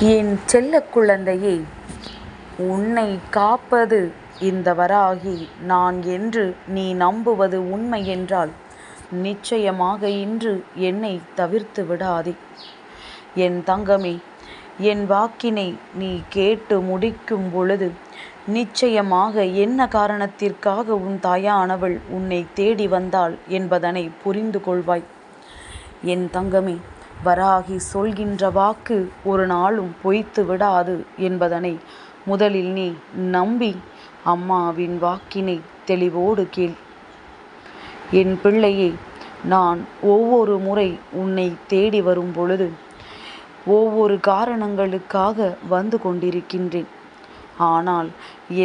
என் செல்ல குழந்தையே உன்னை காப்பது இந்த வராகி நான் என்று நீ நம்புவது உண்மை என்றால் நிச்சயமாக இன்று என்னை தவிர்த்து விடாதே. என் தங்கமே என் வாக்கினை நீ கேட்டு முடிக்கும் பொழுது நிச்சயமாக என்ன காரணத்திற்காக உன் தாயானவள் உன்னை தேடி வந்தாள் என்பதனை புரிந்து கொள்வாய். என் தங்கமே வராகி சொல்கின்ற வாக்கு ஒரு நாளும் பொய்த்து விடாது என்பதனை முதலில் நீ நம்பி அம்மாவின் வாக்கினை தெளிவோடு கேள். என் பிள்ளையே நான் ஒவ்வொரு முறை உன்னை தேடி வரும் பொழுது ஒவ்வொரு காரணங்களுக்காக வந்து கொண்டிருக்கின்றேன். ஆனால்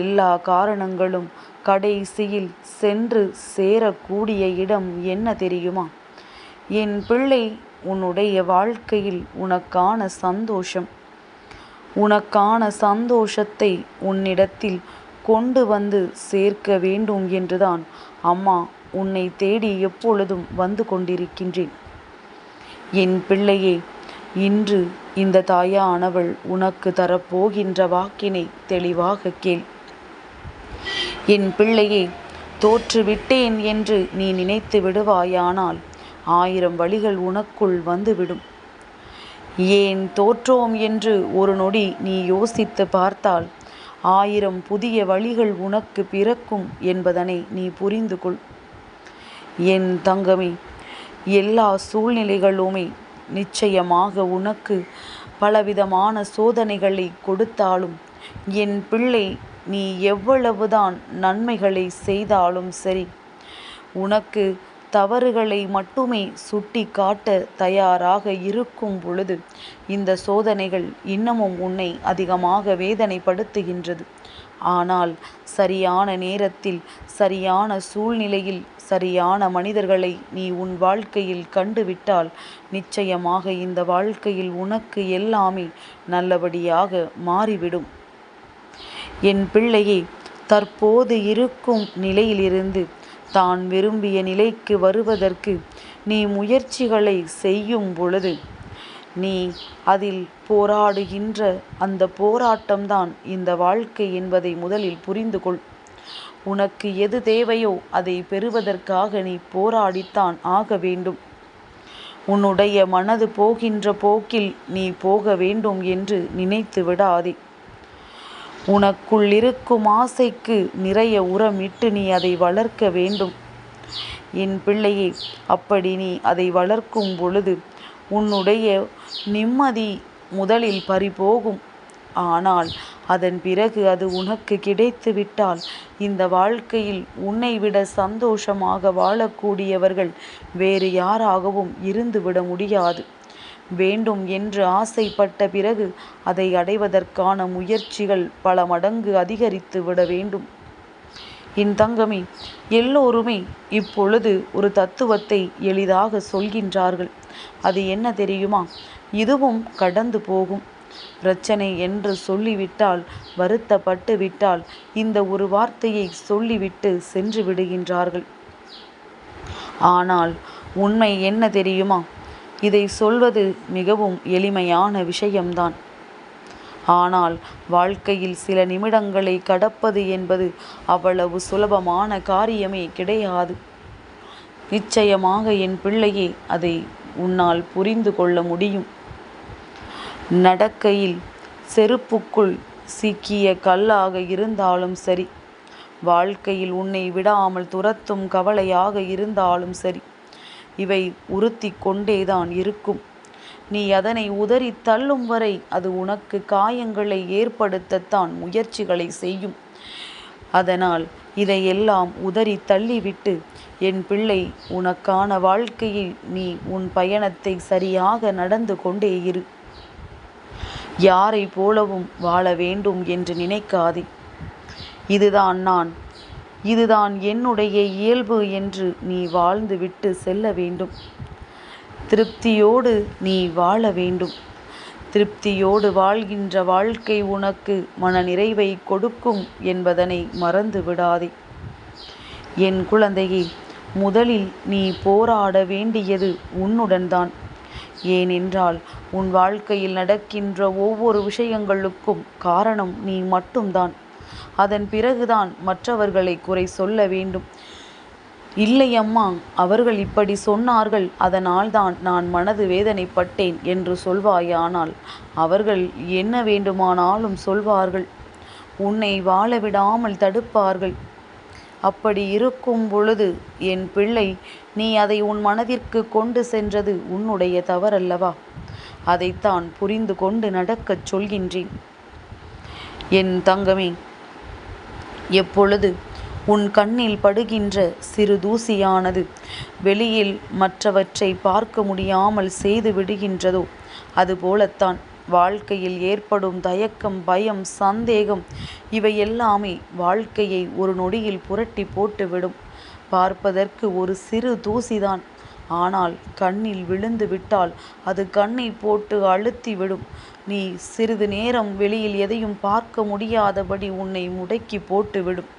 எல்லா காரணங்களும் கடைசியில் சென்று சேரக்கூடிய இடம் என்ன தெரியுமா? என் பிள்ளை உன்னுடைய வாழ்க்கையில் உனக்கான சந்தோஷம். உனக்கான சந்தோஷத்தை உன்னிடத்தில் கொண்டு வந்து சேர்க்க வேண்டும் என்றுதான் அம்மா உன்னை தேடி எப்பொழுதும் வந்து கொண்டிருக்கின்றேன். என் பிள்ளையே இன்று இந்த தாயானவள் உனக்கு தரப்போகின்ற வாக்கினை தெளிவாக கேள். என் பிள்ளையே தோற்றுவிட்டேன் என்று நீ நினைத்து விடுவாயானால் ஆயிரம் வழிகள் உனக்குள் வந்துவிடும். ஏன் தோற்றோம் என்று ஒரு நொடி நீ யோசித்து பார்த்தால் ஆயிரம் புதிய வழிகள் உனக்கு பிறக்கும் என்பதனை நீ புரிந்து கொள் என் தங்கமே எல்லா சூழ்நிலைகளுமே நிச்சயமாக உனக்கு பலவிதமான சோதனைகளை கொடுத்தாலும் என் பிள்ளை நீ எவ்வளவுதான் நன்மைகளை செய்தாலும் சரி உனக்கு தவறுகளை மட்டுமே சுட்டி காட்ட தயாராக இருக்கும் பொழுது இந்த சோதனைகள் இன்னமும் உன்னை அதிகமாக வேதனைப்படுத்துகின்றது. ஆனால் சரியான நேரத்தில் சரியான சூழ்நிலையில் சரியான மனிதர்களை நீ உன் வாழ்க்கையில் கண்டுவிட்டால் நிச்சயமாக இந்த வாழ்க்கையில் உனக்கு எல்லாமே நல்லபடியாக மாறிவிடும். என் பிள்ளையே தற்போது இருக்கும் நிலையிலிருந்து தான் விரும்பிய நிலைக்கு வருவதற்கு நீ முயற்சிகளை செய்யும் பொழுது நீ அதில் போராடுகின்ற அந்த போராட்டம்தான் இந்த வாழ்க்கை என்பதை முதலில் புரிந்து கொள். உனக்கு எது தேவையோ அதை பெறுவதற்காக நீ போராடித்தான் ஆக வேண்டும். உன்னுடைய மனது போகின்ற போக்கில் நீ போக வேண்டும் என்று நினைத்து விடாதே. உனக்குள் இருக்கும் ஆசைக்கு நிறைய உரமிட்டு நீ அதை வளர்க்க வேண்டும். என் பிள்ளையே அப்படி நீ அதை வளர்க்கும் பொழுது உன்னுடைய நிம்மதி முதலில் பறிபோகும். ஆனால் அதன் பிறகு அது உனக்கு கிடைத்துவிட்டால் இந்த வாழ்க்கையில் உன்னை விட சந்தோஷமாக வாழக்கூடியவர்கள் வேறு யாராகவும் இருந்துவிட முடியாது. வேண்டும் என்று ஆசைப்பட்ட பிறகு அதை அடைவதற்கான முயற்சிகள் பல மடங்கு அதிகரித்து விட வேண்டும். என் தங்கமே எல்லோருமே இப்பொழுது ஒரு தத்துவத்தை எளிதாக சொல்கின்றார்கள். அது என்ன தெரியுமா? இதுவும் கடந்து போகும். பிரச்சனை என்று சொல்லிவிட்டால் வருத்தப்பட்டு விட்டால் இந்த ஒரு வார்த்தையை சொல்லிவிட்டு சென்று விடுகின்றார்கள். ஆனால் உண்மை என்ன தெரியுமா? இதை சொல்வது மிகவும் எளிமையான விஷயம்தான். ஆனால் வாழ்க்கையில் சில நிமிடங்களை கடப்பது என்பது அவ்வளவு சுலபமான காரியமே கிடையாது. நிச்சயமாக என் பிள்ளையே அதை உன்னால் புரிந்து கொள்ள முடியும். நடக்கையில் செருப்புக்குள் சிக்கிய கல்லாக இருந்தாலும் சரி வாழ்க்கையில் உன்னை விடாமல் துரத்தும் கவலையாக இருந்தாலும் சரி இவை உறுத்தி கொண்டேதான் இருக்கும். நீ அதனை உதறி தள்ளும் வரை அது உனக்கு காயங்களை ஏற்படுத்தத்தான் முயற்சிகளை செய்யும். அதனால் இதையெல்லாம் உதறி தள்ளிவிட்டு என் பிள்ளை உனக்கான வாழ்க்கையில் நீ உன் பயணத்தை சரியாக நடந்து கொண்டே இரு. யாரை போலவும் வாழ வேண்டும் என்று நினைக்காதே. இதுதான் நான் இதுதான் என்னுடைய இயல்பு என்று நீ வாழ்ந்து விட்டு செல்ல வேண்டும். திருப்தியோடு நீ வாழ வேண்டும். திருப்தியோடு வாழ்கின்ற வாழ்க்கை உனக்கு மன நிறைவை கொடுக்கும் என்பதனை மறந்து விடாதே. என் குழந்தையே முதலில் நீ போராட வேண்டியது உன்னுடன் தான் ஏனென்றால் உன் வாழ்க்கையில் நடக்கின்ற ஒவ்வொரு விஷயங்களுக்கும் காரணம் நீ மட்டும்தான். அதன் பிறகுதான் மற்றவர்களை குறை சொல்ல வேண்டும். இல்லை அம்மா அவர்கள் இப்படி சொன்னார்கள் அதனால்தான் நான் மனது வேதனைப்பட்டேன் என்று சொல்வாயானால் அவர்கள் என்ன வேண்டுமானாலும் சொல்வார்கள். உன்னை வாழ விடாமல் தடுப்பார்கள். அப்படி இருக்கும் பொழுது என் பிள்ளை நீ அதை உன் மனதிற்கு கொண்டு சென்றது உன்னுடைய தவறல்லவா? அதைத்தான் புரிந்து கொண்டு நடக்கச் சொல்கின்றேன். என் தங்கமே எப்பொழுது? உன் கண்ணில் படுகின்ற சிறு தூசியானது வெளியில் மற்றவற்றை பார்க்க முடியாமல் செய்து விடுகின்றதோ? அதுபோலத்தான் வாழ்க்கையில் ஏற்படும் தயக்கம் பயம் சந்தேகம் இவை எல்லாமே வாழ்க்கையை ஒரு நொடியில் புரட்டி போட்டுவிடும். பார்ப்பதற்கு ஒரு சிறு தூசிதான். ஆனால் கண்ணில் விழுந்து விட்டால் அது கண்ணை போட்டு அழுத்தி விடும் நீ சிறிது நேரம் வெளியில் எதையும் பார்க்க முடியாதபடி உன்னை முடக்கி போட்டுவிடும்.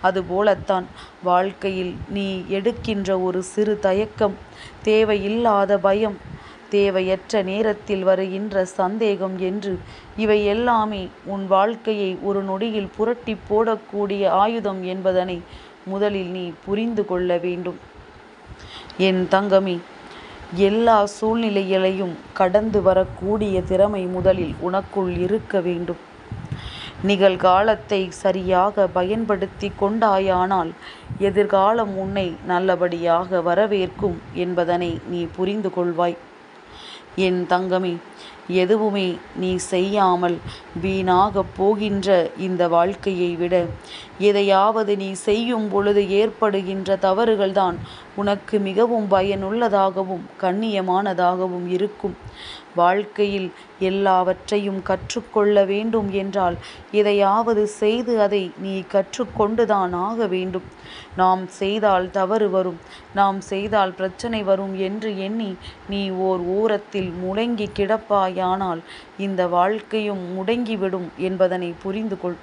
அதுபோலத்தான் வாழ்க்கையில் நீ எடுக்கின்ற ஒரு சிறு தயக்கம் தேவையில்லாத பயம் தேவையற்ற நேரத்தில் வருகின்ற சந்தேகம் என்று இவை எல்லாமே உன் வாழ்க்கையை ஒரு நொடியில் புரட்டி போடக்கூடிய ஆயுதம் என்பதனை முதலில் நீ புரிந்து கொள்ள வேண்டும். என் தங்கமே எல்லா சூழ்நிலைகளையும் கடந்து வரக்கூடிய திறமை முதலில் உனக்குள் இருக்க வேண்டும். நிகழ்காலத்தை சரியாக பயன்படுத்தி கொண்டாயானால் எதிர்காலம் உன்னை நல்லபடியாக வரவேற்கும் என்பதனை நீ புரிந்து கொள்வாய். என் தங்கமே எதுவுமே நீ செய்யாமல் வீணாகப் போகின்ற இந்த வாழ்க்கையை விட எதையாவது நீ செய்யும் பொழுது ஏற்படுகின்ற தவறுகள்தான் உனக்கு மிகவும் பயனுள்ளதாகவும் கண்ணியமானதாகவும் இருக்கும். வாழ்க்கையில் எல்லாவற்றையும் கற்றுக்கொள்ள வேண்டும் என்றால் எதையாவது செய்து அதை நீ கற்றுக்கொண்டுதான் ஆக வேண்டும். நாம் செய்தால் தவறு வரும் நாம் செய்தால் பிரச்சனை வரும் என்று எண்ணி நீ ஓர் ஓரத்தில் முடங்கி கிடப்பாயானால் இந்த வாழ்க்கையும் முடங்கிவிடும் என்பதனை புரிந்து கொள்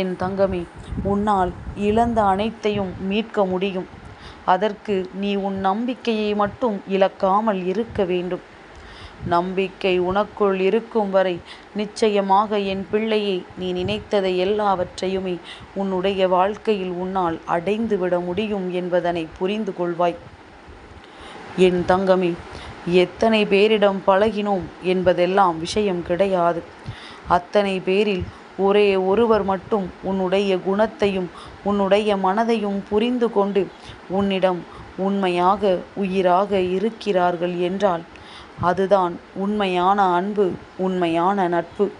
என் தங்கமே உன்னால் இழந்த அனைத்தையும் மீட்க முடியும். அதற்கு நீ உன் நம்பிக்கையை மட்டும் இழக்காமல் இருக்க வேண்டும். நம்பிக்கை உனக்குள் இருக்கும் வரை நிச்சயமாக என் பிள்ளையை நீ நினைத்ததை எல்லாவற்றையுமே உன்னுடைய வாழ்க்கையில் உன்னால் அடைந்துவிட முடியும் என்பதனை புரிந்து கொள்வாய். என் தங்கமே எத்தனை பேரிடம் பழகினோம் என்பதெல்லாம் விஷயம் கிடையாது. அத்தனை பேரில் ஒரே ஒருவர் மட்டும் உன்னுடைய குணத்தையும் உன்னுடைய மனதையும் புரிந்து கொண்டு உன்னிடம் உண்மையாக உயிராக இருக்கிறார்கள் என்றால் அதுதான் உண்மையான அன்பு உண்மையான நட்பு.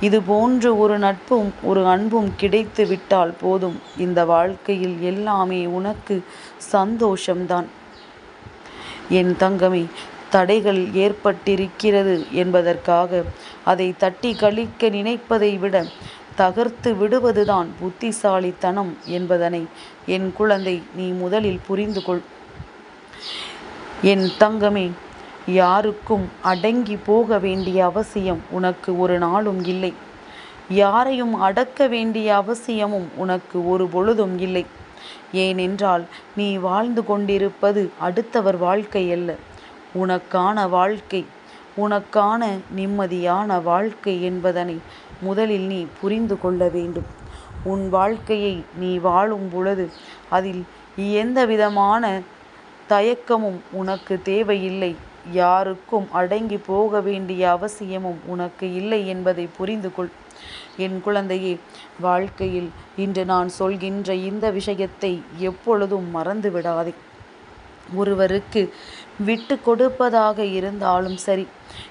இது போன்று ஒரு நட்பும் ஒரு அன்பும் கிடைத்து விட்டால் போதும். இந்த வாழ்க்கையில் எல்லாமே உனக்கு சந்தோஷம்தான். என் தங்கமே தடைகள் ஏற்பட்டிருக்கிறது என்பதற்காக அதை தட்டி கழிக்க நினைப்பதை விட தகர்த்து விடுவதுதான் புத்திசாலித்தனம் என்பதனை என் குழந்தை நீ முதலில் புரிந்து கொள். என் தங்கமே யாருக்கும் அடங்கி போக வேண்டிய அவசியம் உனக்கு ஒரு நாளும் இல்லை. யாரையும் அடக்க வேண்டிய அவசியமும் உனக்கு ஒரு பொழுதும் இல்லை. ஏனென்றால் நீ வாழ்ந்து கொண்டிருப்பது அடுத்தவர் வாழ்க்கை அல்ல. உனக்கான வாழ்க்கை உனக்கான நிம்மதியான வாழ்க்கை என்பதனை முதலில் நீ புரிந்து கொள்ள வேண்டும். உன் வாழ்க்கையை நீ வாழும் பொழுது அதில் எந்த விதமான தயக்கமும் உனக்கு தேவையில்லை. யாருக்கும் அடங்கி போக வேண்டிய அவசியமும் உனக்கு இல்லை என்பதை புரிந்து கொள். என் குழந்தையே வாழ்க்கையில் இன்று நான் சொல்கின்ற இந்த விஷயத்தை எப்பொழுதும் மறந்து விடாதே ஒருவருக்கு விட்டு கொடுப்பதாக இருந்தாலும் சரி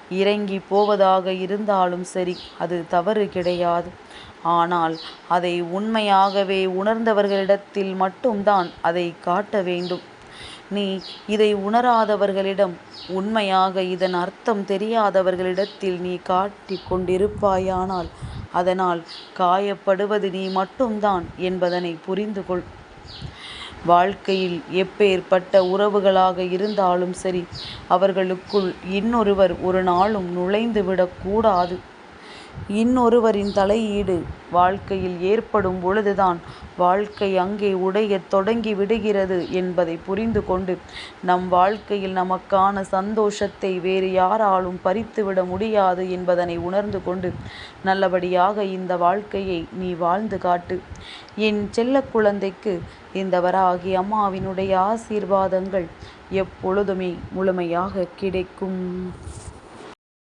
இறங்கி போவதாக இருந்தாலும் சரி அது தவறு கிடையாது. ஆனால் அதை உண்மையாகவே உணர்ந்தவர்களிடத்தில் மட்டும்தான் அதை காட்ட வேண்டும். நீ இதை உணராதவர்களிடம் உண்மையாக இதன் அர்த்தம் தெரியாதவர்களிடத்தில் நீ காட்டி கொண்டிருப்பாயானால் அதனால் காயப்படுவது நீ மட்டும்தான் என்பதனை புரிந்து கொள் வாழ்க்கையில் எப்பேற்பட்ட உறவுகளாக இருந்தாலும் சரி அவர்களுக்குள் இன்னொருவர் ஒரு நாளும் நுழைந்து விடக்கூடாது இன்னொருவரின் தலையீடு வாழ்க்கையில் ஏற்படும் பொழுதுதான் வாழ்க்கை அங்கே உடையத் தொடங்கி விடுகிறது என்பதை புரிந்து கொண்டு நம் வாழ்க்கையில் நமக்கான சந்தோஷத்தை வேறு யாராலும் பறித்துவிட முடியாது என்பதனை உணர்ந்து கொண்டு நல்லபடியாக இந்த வாழ்க்கையை நீ வாழ்ந்து காட்டு. என் செல்ல குழந்தைக்கு இந்த வராகி அம்மாவினுடைய ஆசீர்வாதங்கள் எப்பொழுதுமே முழுமையாக கிடைக்கும்.